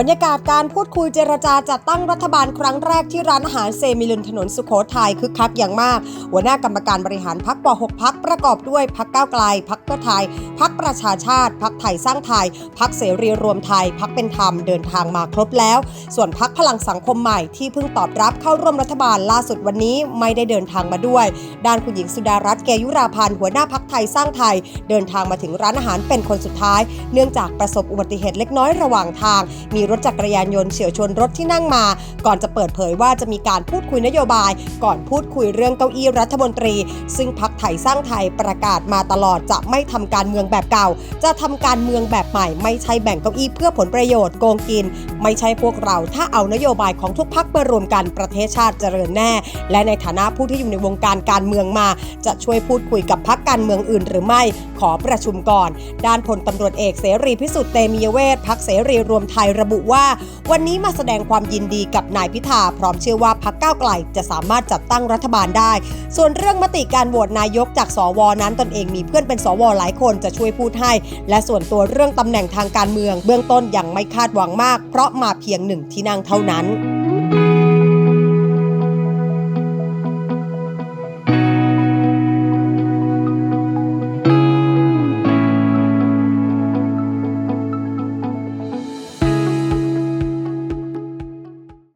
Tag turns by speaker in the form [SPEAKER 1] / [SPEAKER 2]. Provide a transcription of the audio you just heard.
[SPEAKER 1] บรรยากาศการพูดคุยเจรจาจัดตั้งรัฐบาลครั้งแรกที่ร้านอาหารเซมิลุนถนนสุโขทัยคึกคักอย่างมาก หัวหน้ากรรมการบริหารพักกว่า 6 พักประกอบด้วยพักก้าวไกลพักเพื่อไทยพักประชาชาติพักไทยสร้างไทยพักเสรีรวมไทยพักเป็นธรรมเดินทางมาครบแล้ว ส่วนพักพลังสังคมใหม่ที่เพิ่งตอบรับเข้าร่วมรัฐบาลล่าสุดวันนี้ไม่ได้เดินทางมาด้วย ด้านคุณหญิงสุดารัตน์เกยุราพันธ์หัวหน้าพักไทยสร้างไทย เดินทางมาถึงร้านอาหารเป็นคนสุดท้าย เนื่องจากประสบอุบัติเหตุเล็กน้อยระหว่างทางมีรถจักรยานยนต์เฉียวชนรถที่นั่งมา ก่อนจะเปิดเผยว่าจะมีการพูดคุยนโยบาย ก่อนพูดคุยเรื่องเก้าอี้รัฐมนตรี ซึ่งพักไทยสร้างไทยประกาศมาตลอดจะไม่ทำการเมืองแบบเก่า จะทำการเมืองแบบใหม่ไม่ใช่แบ่งเก้าอี้เพื่อผลประโยชน์โกงกินไม่ใช่พวกเราถ้าเอานโยบายของทุกพักมารวมกันประเทศชาติเจริญแน่ และในฐานะผู้ที่อยู่ในวงการการเมืองมา จะช่วยพูดคุยกับพักการเมืองอื่น หรือไม่ขอประชุมก่อน ด้านพลตำรวจเอกเสรีพิสุทธิ์เตมียเวทพักเสรีรวมไทยระบุว่า วันนี้มาแสดงความยินดีกับนายพิธาพร้อมเชื่อว่าพักก้าวไกลจะสามารถจัดตั้งรัฐบาลได้ ส่วนเรื่องมติการโหวตนายกจากสวนั้นตนเองมีเพื่อนเป็นสวหลายคนจะช่วยพูดให้ และส่วนตัวเรื่องตำแหน่งทางการเมือง เบื้องต้นยังไม่คาดหวังมาก เพราะมาเพียงหนึ่งที่นั่งเท่านั้น